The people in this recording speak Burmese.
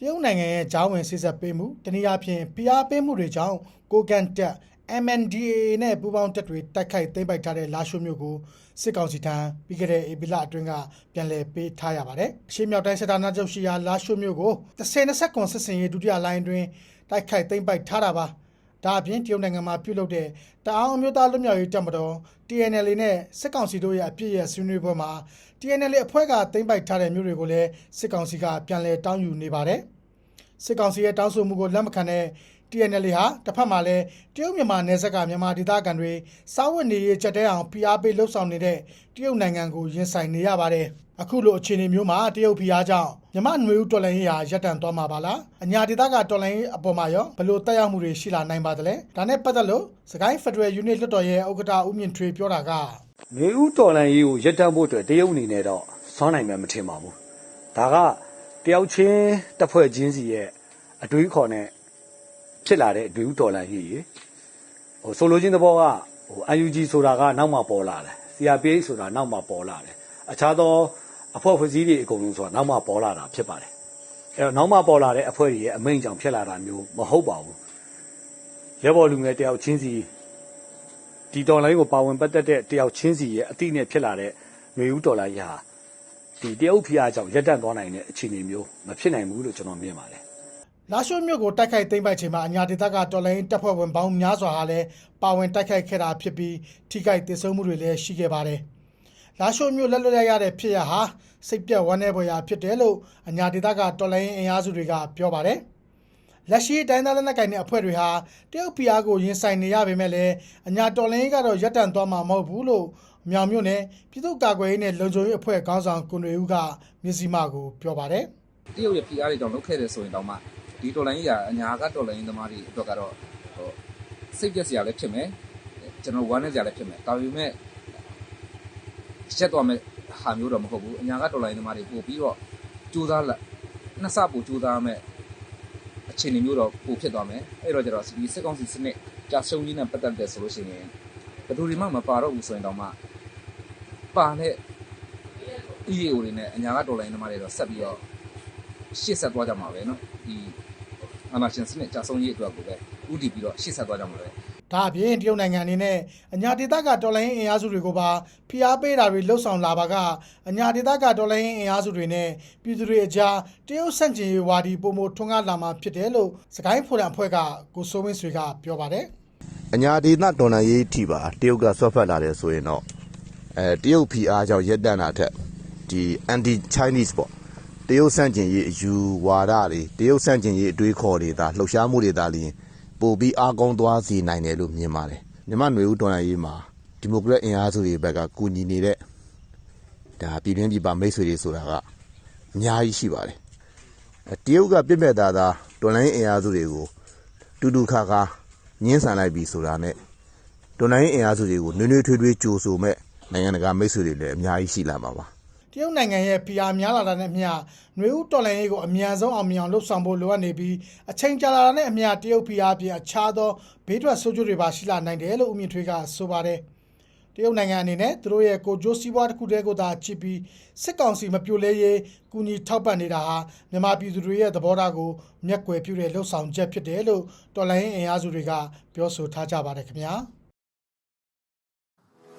တရုတ်နိုင်ငံရဲ့ဂျားဝင်စစ်ဆက်ပေးမှုတနည်းအားဖြင့် PR ပေးမှုတွေကြောင့်ကိုကန်တက် MNDAA နဲ့ပူးပေါင်းတပ်တွေတိုက်ခိုက်သိမ်းပိုက်ထားတဲ့လာရှိုးမြို့ကိုစစ်ကောင်စီထံပြီးခဲ့တဲ့ဧပြီလအတွင်းကပြန်လည်ပေးထားရပါတယ်။အရှေ့မြောက်တိုင်းစစ်ဌာနချုပ်ရှိရာလာရှိုးမြို့ကို30ကွန်စစ်စင်ရေးဒုတိယလိုင်းအတွင်းတိုက်ခိုက်သိမ်းပိုက်ထားတာပါ။ဒါအပြင်တရုတ်နိုင်ငံမှာပြုလုပ်တဲ့တအောင်းအမျိုးသားလွတ်မြောက်ရေးတပ်မတော် TNL နဲ့စစ်ကောင်စီတို့ရဲ့အပြစ်ရဲ့ဆွေးနွေးပွဲမှာ TNL အဖွဲ့ကသိမ်းပိုက်ထားတဲ့မြို့တွေကိုလည်းစစ်ကောင်စီကပြန်လည်တောင်းယူနေပါတယ်။ စစ်ကောင်စီရဲ့တောင်းဆိုမှုကိုလက်မခံတဲ့ TNL ဟာတစ်ဖက်မှာလည်းတရုတ်မြန်မာနယ်စပ်ကမြန်မာဒေသခံတွေစားဝတ်နေရေးကြက်တဲအောင်ဖိအားပေးလှုပ်ဆောင်နေတဲ့တရုတ်နိုင်ငံကိုရင်ဆိုင်နေရပါတယ်။အခုလိုအခြေအနေမျိုးမှာတရုတ်ဖိအားကြောင့်မြန်မာຫນွေဦးတော်လိုင်းရေးဟာရပ်တန့်သွားမှာပါလား။အညာဒေသကတော်လိုင်းရေးအပေါ်မှာရောဘယ်လိုတက်ရောက်မှုတွေရှိလာနိုင်ပါသလဲ။ဒါနဲ့ပတ်သက်လို့စကိုင်းဖက်ဒရယ်ယူနစ်လွှတ်တော်ရဲ့ဥက္ကဋ္ဌဦးမြင့်ထွေးပြောတာကနေဦးတော်လန်ရေးကိုရပ်တန့်ဖို့အတွက်တရုတ်အနေနဲ့တော့စောနိုင်မယ်မထင်ပါဘူးဒါက တယောက်ချင်းတစ်ဖွဲ့ချင်းစီရဲ့အတွေးခေါ်နဲ့ဖြစ်လာတဲ့အတွေးတော်လန်ရေးရေဟိုဆိုလိုချင်းသဘောကဟို UNG ဆိုတာကနောက်မှပေါ်လာတယ် CRPH ဆိုတာနောက်မှပေါ်လာတယ်အခြားသောအဖွဲ့ဖွဲ့စည်းတွေအကုန်လုံးဆိုတာနောက်မှပေါ်လာတာဖြစ်ပါတယ်အဲတော့နောက်မှပေါ်လာတဲ့အဖွဲ့တွေရဲ့အမိန့်ကြောင့်ဖြစ်လာတာမျိုးမဟုတ်ပါဘူးရဲဘော်လူငယ်တယောက်ချင်းစီဒီတော်လိုင်းကိုပါဝင်ပတ်သက်တဲ့တယောက်ချင်းစီရဲ့အတိနဲ့ဖြစ်လာတဲ့မျိုးဦးတော်လိုင်းရာ ဒီတရုတ်ဖျားကြောင့်ရက်တန့်သွားနိုင်တဲ့အခြေအနေမျိုးမဖြစ်နိုင်ဘူးလို့ကျွန်တော်မြင်ပါတယ်လာရှိုးမြို့ကိုတိုက်ခိုက်သိမ်းပိုက်ချိန်မှာအညာဒေသကတော်လိုင်းတပ်ဖွဲ့ဝင်ပေါင်းများစွာဟာလည်းပါဝင်တိုက်ခိုက်ခဲ့တာဖြစ်ပြီးထိခိုက်ဒေဆုံးမှုတွေလည်းရှိခဲ့ပါတယ်။လာရှိုးမြို့လက်လွတ်ရတဲ့ဖြစ်ရဟာစိတ်ပြက်ဝမ်းနည်းဖွယ်ရာဖြစ်တယ်လို့အညာဒေသကတော်လိုင်းအင်အားစုတွေကပြောပါတယ်။လက်ရှိတိုင်းသားလက်နက်ကိုင်တဲ့အဖွဲ့တွေဟာတရုတ်ပြည်အားကိုရင်ဆိုင်နေရပေမဲ့လည်းအညာတော်လိုင်းကတော့ရပ်တန့်သွားမှာမဟုတ်ဘူးလို့ မြောင်မြို့နယ်ပြည်သူ့ကာကွယ်ရေးနဲ့လုံခြုံရေးအဖွဲ့ခေါင်းဆောင်ကွန်တွေဦးကမြစည်းမကိုပြောပါတယ်။တရုတ်ရဲ့ PR တွေကြောင့်လုတ်ခဲ့တယ်ဆိုရင်တောင်မှဒီတော်လိုင်းကြီးကအညာကတော်လိုင်းသမားတွေအတွက်ကတော့ဟိုစိတ်ပြက်စရာလည်းဖြစ်မယ်ကျွန်တော်ဝမ်းနည်းစရာလည်းဖြစ်မယ်ဒါပေမဲ့ချက်သွားမယ်ဟာမျိုးတော့မဟုတ်ဘူးအညာကတော်လိုင်းသမားတွေပို့ပြီးတော့ကြိုးစားလက်နှစ်ဆပို့ကြိုးစားမယ်အခြေအနေမျိုးတော့ပိုဖြစ်သွားမယ်အဲ့တော့ကျတော့ဒီစစ်ကောင်စီစနစ်ကြာရှုံးကြီးနဲ့ပတ်သက်တဲ့ဆိုလို့ရှိရင်ဘယ်သူတွေမှမပါတော့ဘူးဆိုရင်တောင်မှ ပါတဲ့ EAO တွေနဲ့အညာကတော်လိုင်းသမားတွေတော့ဆက်ပြီးတော့ ရှေ့ဆက်သွားကြမှာပဲเนาะဒီအာနာရှင်စနစ်ကြာဆုံးရေးအတွက်ကိုပဲဥတည်ပြီးတော့ရှေ့ဆက်သွားကြမှာပဲ ဒါအပြင်တရုတ်နိုင်ငံအနေနဲ့အညာဒေသကတော်လိုင်းအင်အားစုတွေကိုပါဖိအားပေးတာတွေလှုပ်ဆောင်လာပါကအညာဒေသကတော်လိုင်းအင်အားစုတွေနဲ့ပြည်သူတွေအကြားတရုတ်ဆန့်ကျင်ရေးဝါဒီပုံမထွန်းကားလာမှာဖြစ်တယ်လို့စကိုင်းဖိုရန်အဖွဲ့ကကိုစိုးဝင်းဆွေကပြောပါတယ် အညာဒေသတော်လှန်ရေးထိပါတရုတ်ကဆွတ်ဖက်လာတယ်ဆိုရင်တော့ အဲတရုတ် PR ကြောင့်ရက်တန့်တာထက်ဒီ anti chinese ပေါ့တရုတ်ဆန့်ကျင်ရေးအယူဝါဒတွေတရုတ်ဆန့်ကျင်ရေးအတွေးခေါ်တွေဒါလှုပ်ရှားမှုတွေဒါလျင်ပို့ပြီးအားကောင်းသွားစေနိုင်တယ်လို့မြင်ပါတယ်မြမနွေဦးတော်လှန်ရေးမှာဒီမိုကရက်အင်အားစုတွေဘက်ကကူညီနေတဲ့ဒါပြည်တွင်းပြည်ပမိတ်ဆွေတွေဆိုတာကအများကြီးရှိပါတယ်အဲတရုတ်ကပြစ်မဲ့သားသားတော်လှန်ရေးအင်အားစုတွေကိုတူတူခါခါညှင်းဆန်လိုက်ပြီဆိုတာနဲ့တော်လိုင်းအင်အားစုတွေကိုနွေးနွေးထွေးထွေးကြိုဆိုမဲ့ နိုင်ငံတကာမိတ်ဆွေတွေလည်းအများကြီးရှိလာမှာပါတရုတ်နိုင်ငံရဲ့ဖိအားများလာတာနဲ့အမျှຫນွေဦးတော်လိုင်းရေးကိုအမြန်ဆုံးအောင်မြင်အောင်လှုပ်ဆောင်ဖို့လိုအပ်နေပြီးအချိန်ကြာလာတာနဲ့အမျှတရုတ်ဖိအားပြင်အခြားသောဘေးထွက်ဆိုးကျိုးတွေပါရှိလာနိုင်တယ်လို့ဦးမြင့်ထွေးကဆိုပါတယ်တရုတ်နိုင်ငံအနေနဲ့သူတို့ရဲ့ကိုဂျိုးစီးပွားတစ်ခုတည်းကိုသာချစ်ပြီးစစ်ကောင်စီမပြိုလဲရေးကူညီထောက်ပံ့နေတာဟာမြန်မာပြည်သူတွေရဲ့သဘောထားကိုမျက်ကွယ်ပြုတဲ့လှုပ်ဆောင်ချက်ဖြစ်တယ်လို့တော်လိုင်းအင်အားစုတွေကပြောဆိုထားကြပါတယ်ခင်ဗျာ